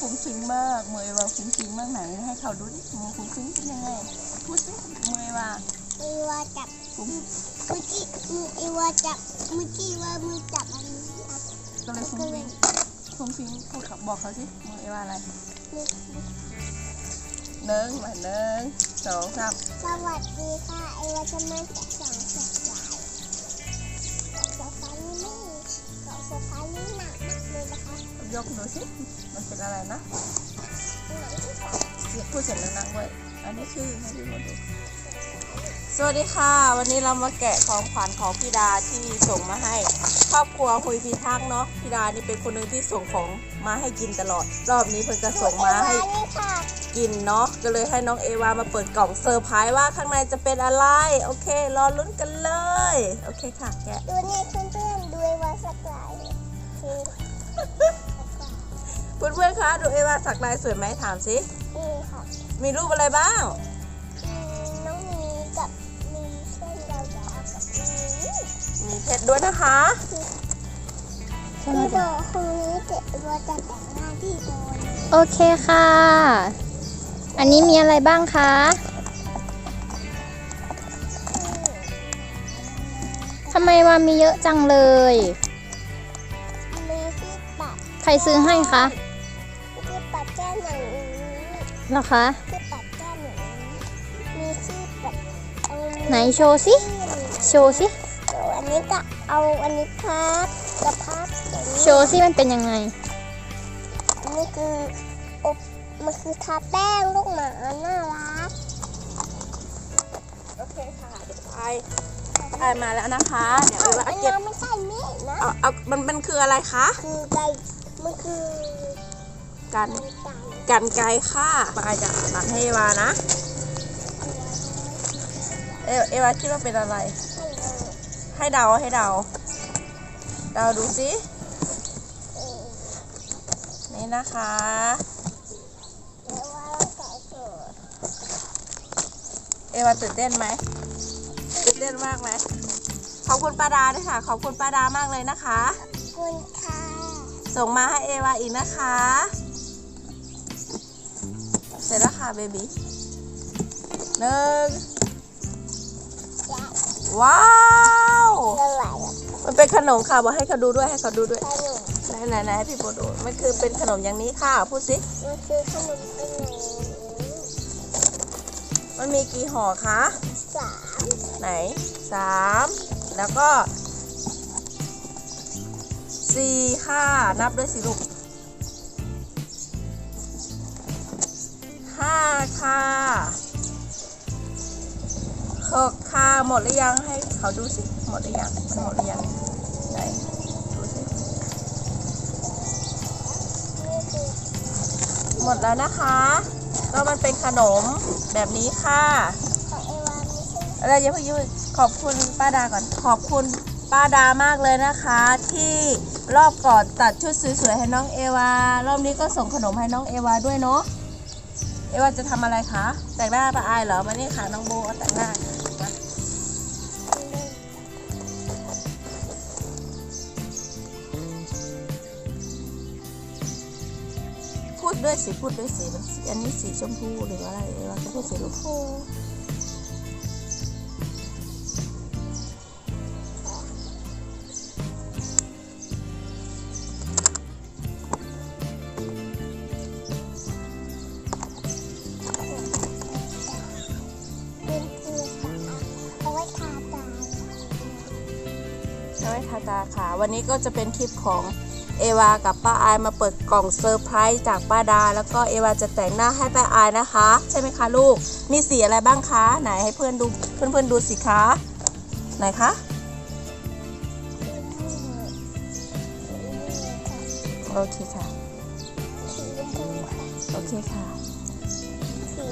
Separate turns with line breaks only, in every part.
ฟุ้งฟิ้งมากเมย์ว่าฟุ้งฟิ้งมากไหนให้เขาดูดิมือฟุ้งฟิ้งเป็นยังไงพูดสิเมย์ว่า
อีวาจับ
ฟุ้ง
มือจี้มืออีวาจับมือจี้ว่ามือจับอันนี้ครับ
ก็เลยฟุ้งฟิ้งฟุ้งฟิ้งพูดเขาบอกเขาสิเมย์ว่าอะไรหนึ่งมาหนึ่งสองสาม
สวัสดีค่ะอีวาจะมาจับสองสัปดาห์สองสาห์นี้ไม่สองสัปดาห์นี้หนักมาก เลยนะคะ
ยกดูสิมันเป็นอะไรนะพูดเสียงดังๆไว้อันนี้ชื่อให้ดูมาดู สวัสดีค่ะ วันนี้เรามาแกะของขวัญของพี่ดาที่ส่งมาให้ ครอบครัวคุยพีทักษ์เนาะพี่ดานี่เป็นคนหนึ่งที่ส่งของมาให้กินตลอด รอบนี้เพิ่นก็ส่งมาให้กินเนาะก็เลยให้น้องเอวามาเปิดกล่องเซอร์ไพรส์ว่าข้างในจะเป็นอะไร โอเค รอลุ้นกันเลย โอเคค่ะแกะ
ดูนี่เพื่อนๆดูอีวาสักลายคือ
เพื่อนๆคะดูเอวาสักลายสวยไหมถามสิ
นี่ค่ะ
มีรูปอะไรบ้าง
อืมน้องมีกับมีเส้นยาวๆกับมี
มีเพชรด้วยนะคะ
พี่โบคนนี้เจ็บว่าจะแต่งหน้าพี่โบนะ
โอเคค่ะ อันนี้มีอะไรบ้างคะ ทำไมมามีเยอะจังเลย
มีที่ปัด
ใค รซื้อให้คะ
ที่ปัดแก้มอย่างนี้
เหรอคะ
ที่ปัดแก้มอย่างนี้มีที่ปัดเอา
ไหนโชว์สิโชว์สิ
เดี๋ยวอันนี้ก็เอาอันนี้พับกระพับอย่างนี้
โชว์สิมันเป็นยังไง
อันนี้คืออบมันคือทาแป้งลูกหมาน่ารัก
โอเคค่ะเดี๋ยวไปไปมาแล้วนะคะ เดี๋ยวเอวา
อัน
เก็
นี้
บ
ไม่ใช่เมฆนะ
เอาเอามันมันคืออะไรคะ
คือไก่ มันคือ
กัน
ไก่
กันไกรค่ะปาจะตัดให้เอวานะ เอเอวาคิดว่าเป็นอะไร ให้เดาให้เดาเดาดูสินี่นะคะ
เดี๋ยวาเราแกเกิด
เอวาตื่นเต้นไหมตื่นเต้นมากไหมขอบคุณป้าดาด้วยค่ะ ขอบคุณป้าดามากเลยนะคะ
ขอบคุณค่ะ
ส่งมาให้เอวาอีกนะคะ เสร็จแล้วค่ะเบบี้หนึ่งว้าวมันเป็นขนมค่ะบอกให้เขาดูด้วยให้เขาดูด้วย
ขนม
ไหนไหนไหนให้พี่โบดูมันคือเป็นขนมอย่างนี้ค่ะพูดสิ
มันคือขนมเป็นอย่างนี้
มันมีกี่ห่อคะ
สาม
ไหนสามแล้วก็ สี่ค่ะนับด้วยสิลูกห้าค่ะหกค่ะหมดหรือยังให้เขาดูสิ หมดหรือยังมันหมดหรือยังไหนดูสิ
นี่คือ
หมดแล้วนะคะก็มันเป็นขนมแบบนี้ค่ะ
ของเอวาไม่ใช่
อะไรอย่าเพิ่งอยุ่งขอบคุณป้าดาก่อนขอบคุณ ป้าดามากเลยนะคะ ที่รอบก่อนตัดชุดสวยๆให้น้องเอวารอบนี้ก็ส่งขนมให้น้องเอวาด้วยเนาะเอวาจะทำอะไรคะแต่งหน้าป้าอายเหรอมานี่ค่ะน้องโบแต่งหน้าพูดด้วยสิพูดด้วยสิมันสีอันนี้สีชมพูหรืออะไรเอวาจะพูดสีลูก
ค น้อ
ยทาตาค่ะ วันนี้ก็จะเป็นคลิปของเอวากับป้าอายมาเปิดกล่องเซอร์ไพรส์จากป้าดา แล้วก็เอวาจะแต่งหน้าให้ป้าอายนะคะ ใช่ไหมคะลูก มีสีอะไรบ้างคะ ไหนให้เพื่อนดูเพื่อนเพื่อนๆดูสิคะไหนคะโอเคค่ะ
สีชมพูค่ะ
โอเคค่ะ
สี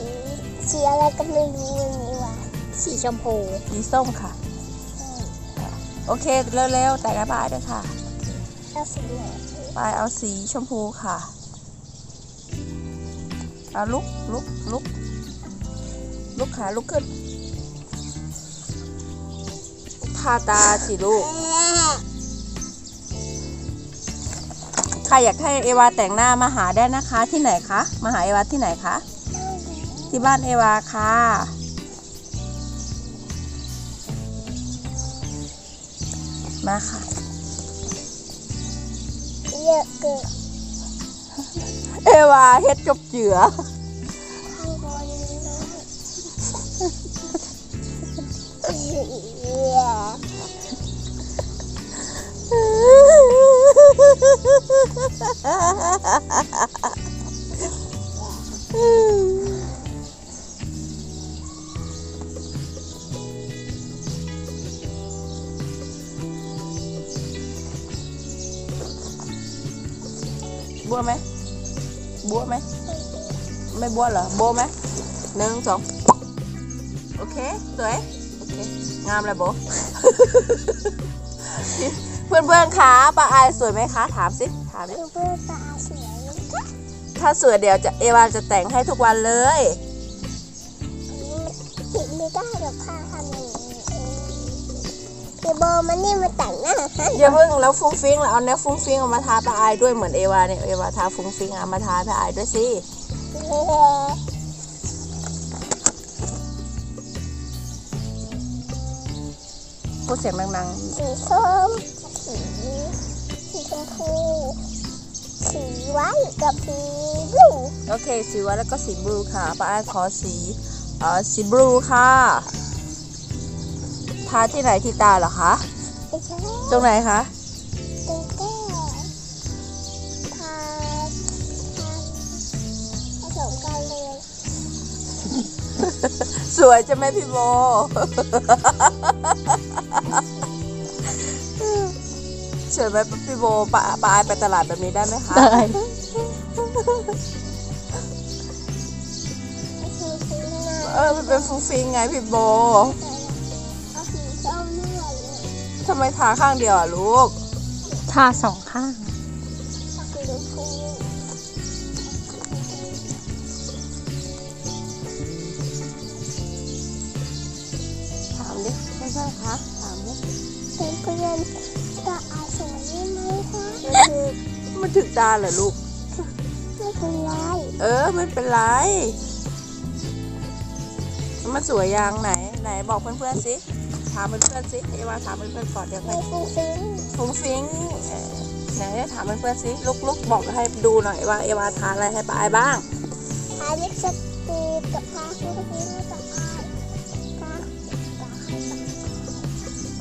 สีอะไรก็ไม่รู้วันนี้ว่ะ
สีชมพู
สีส้มค่ะ โอเคเร็วๆ แต่งให้ป้าอายด้วยค่ะ
เอาสีไหน
ป้าอายเอาสีชมพูค่ะ เอาลุกลุกลุกลุกขาลุกขึ้นทาตาสิลูก
แใค
รอยากให้เอวาแต่งหน้ามาหาได้นะคะที่ไหนคะ มาหาเอวาที่ไหนคะ ที่บ้านเอวาค่ะ มาค่ะ
เยอะเกิน
เอวาเฮ็ดจบเจือ
ข้างบนนี้เบั
วไหมบัวไหมไม่บัวเหรอโบวไหมหนึ่งสองโอเคสวยโอเคงามเลยโบเพื่อนเพื่อนๆคะป้าอายสวยไหมคะ ถามสิถามดิ
คือเพื่อนตาสวยนะ
ถ้าสวยเดี๋ยวจะเอวาจะแต่งให้ทุกวันเลย
ผิดไม่ได้หรอกค่ะทำอย่างนี้เอง พี่โบมันนี่มาแต่งหน้าฮะ
อย่าเพิ่งแล้วฟุ้งฟิ้งแล้วเอาเนี้ยฟุ้งฟิ้งเอามาทาป้าอายด้วยเหมือนเอวาเนี่ยเอวาทาฟุ้งฟิ้งเอามาทาป้าอายด้วยสิพูดเสียงดัง
สีส้มสีสีชมพูสีไว้กับสีบลู
ๆโอเคสีว่าแล้วก็สีบลูค่ะป้าอายขอสีเอ่อสีบลูค่ะ ทาที่ไหนที่ตาเหรอคะ ตรงไหนคะ
ตรงแก้มทาผสมกันเลย
สวยจะไหมพี่โบ สวยไหมพี่โบปะปะอายไปตลาดแบบนี้ได้ไหมคะ
ได้
ไม่ใช่สีหน้า
เออมันเป็นฟุ้งฟิงไงพี่โบ ทำไมทาข้างเดียวอะลูก
ทาสองข้าง
เอาสีชมพู
ถามดิไม่ใช่คะถามดิ
เป็นเพื่อนตาอาสวยไหมคะ
มันถึงตาเหรอลูก
ไม่เป็นไร
เออไม่เป็นไร มันสวยยังไหน ไหนบอกเพื่อนๆสิถามเพื่อนๆสิเอวาถามเพื่อนๆก่อนเดี๋ยวไป
ไม่ฟุ้งฟิ้ง
ฟุ้งฟิงไหนถามเพื่อนๆสิลุกๆบอกให้ดูหน่อยว่าเอวาทานอะไรให้ปายบ้าง
ทาลิปสติกกับทาฟุ้งฟิ้งให้ตาอายทาตาให้ตา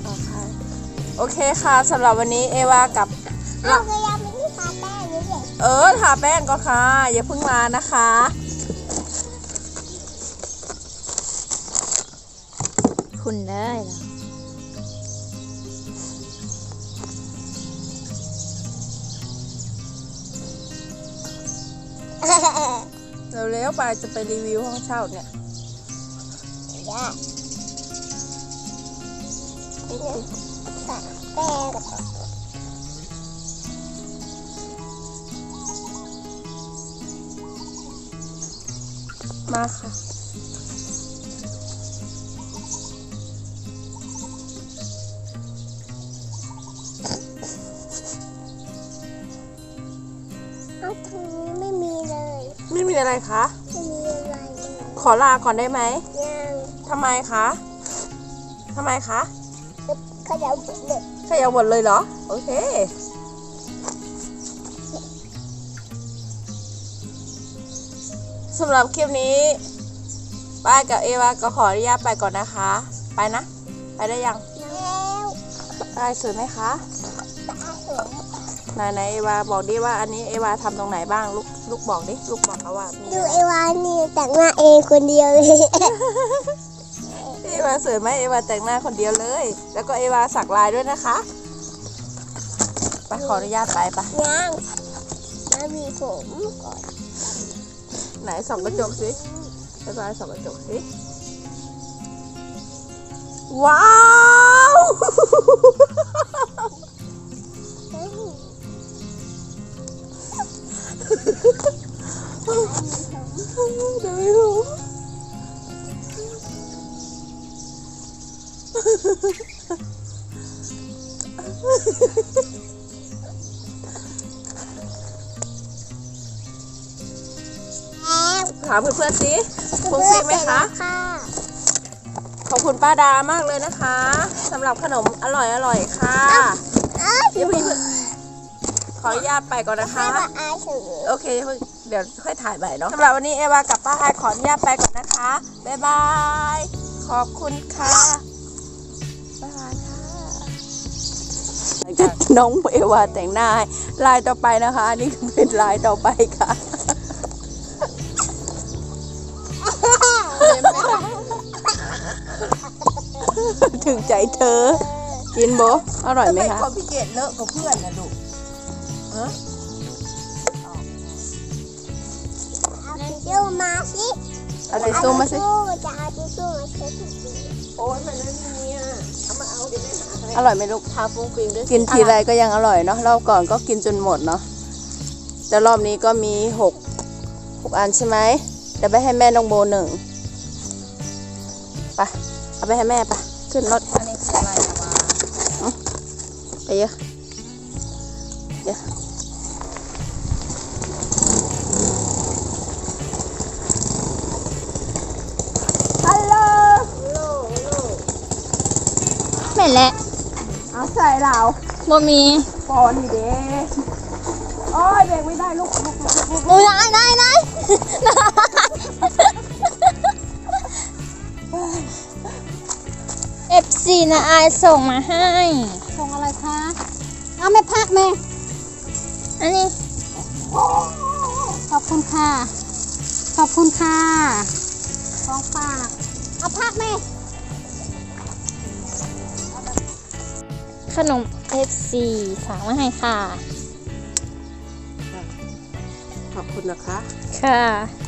โอเคโอเคค่ะสำหรับวันนี้เอวากับ
เอาพยายามไม่ทาแป้งนี่เด็ก
เออทาแป้งก็ค่ะ อย่าเพิ่งมานะคะ
คุณได้เหรอ
เร็วๆไปจะไปรีวิวห้องเช่าเนี่ย
ได้ทาแป้ง
มาค่ะ
เอาตรงนี้ไม่มีเลย
ไม่มีอะไรคะ
ไม่มีอะไรเลย
ขอลาก่อนได้ไหม
ยัง
ทำไมคะทำไมคะ
ขยับเด็ก
ขยับหมดเลยเหรอ โอเค สำหรับคลิปนี้ ป้ายกับเอวาก็ขออนุญาตไปก่อนนะคะ ไปนะ ไปได้ยัง
แล้ว
ไปสวยไหมคะ
ตาสวย
ไหนไหนเอวาบอกดิว่าอันนี้เอวาทำตรงไหนบ้างลูกลูกบอกดิลูกบอกเขาว่ามี
ดู
อะไร
ไอวานี่แต่งหน้าเองคนเดียวเลย
เอวาสวยไหมเอวาแต่งหน้าคนเดียวเลย แล้วก็เอวาสักลายด้วยนะคะไปขออนุญาตไปปะ
ยังมามีผมก่อน
ไหนส่องกระจกสิเอวาส่องกระจกสิว้าวเถามเพื่อนๆสิคง
ซี
ไหมคะ ขอบคุณป้าดามากเลยนะคะสำหรับขนมอร่อยๆร่อยค่ะ
เดี๋
เพื่อน ขออนุญาตไปก่อนนะคะ
ให้มาอายถือ
โอเคเพิ่งเดี๋ยวค่อยถ่ายใหม่เนาะสำหรับวันนี้เอวากับป้าไอายขออนุญาตไปก่อนนะคะ บ๊ายบาย ขอบคุณค่ะ บ๊ายบายค่ะหลังจากน้องเอวาแต่งหน้าให้ลายต่อไปนะคะ อันนี้คือเป็นลายต่อไปค่ะ ถึงใจเธอ กินโบอร่อยไหมคะ
เขาพี่เกดเลอะกับเพื่อนนะลูก เออ
เอาทิชชู่มาสิ
เอาทิชชู่มาสิ
จะเอาทิชชู่มาเช็ดที่ดี
โอ้ยมันไม่มีอะเอามาเอาเดี๋ยวแม่หาให้
อร่อยไหมลูก
ทาฟุ้งฟิ้งด้วย
กินทีไรก็ยังอร่อยเนาะรอบก่อนก็กินจนหมดเนาะแต่รอบนี้ก็มีหกหกอันใช่ไหมเดี๋ยวไปให้แม่น้องโบหนึ่งไปเอาไปให้แม่ไปขึ้นรถ
อันนี้คืออะไรอะวะ
ไปเยอะ
แม่นแหละ
เอาใส่เรา
บ่มี
ปอนนี่เด้โอ้ยเด็กไม่ได้ลูกลูกลูกลูกลูก
หนูนายนายนายเอฟซีนะอายส่งมาให้
ส่งอะไรคะ เอาไม่พักแม่
อันนี้
ขอบคุณค่ะ ขอบคุณค่ะ ของฝาก เอาพักแม่
ขนม FC ฝากมาให้ค่ะ
ขอบคุณนะคะ
ค่ะ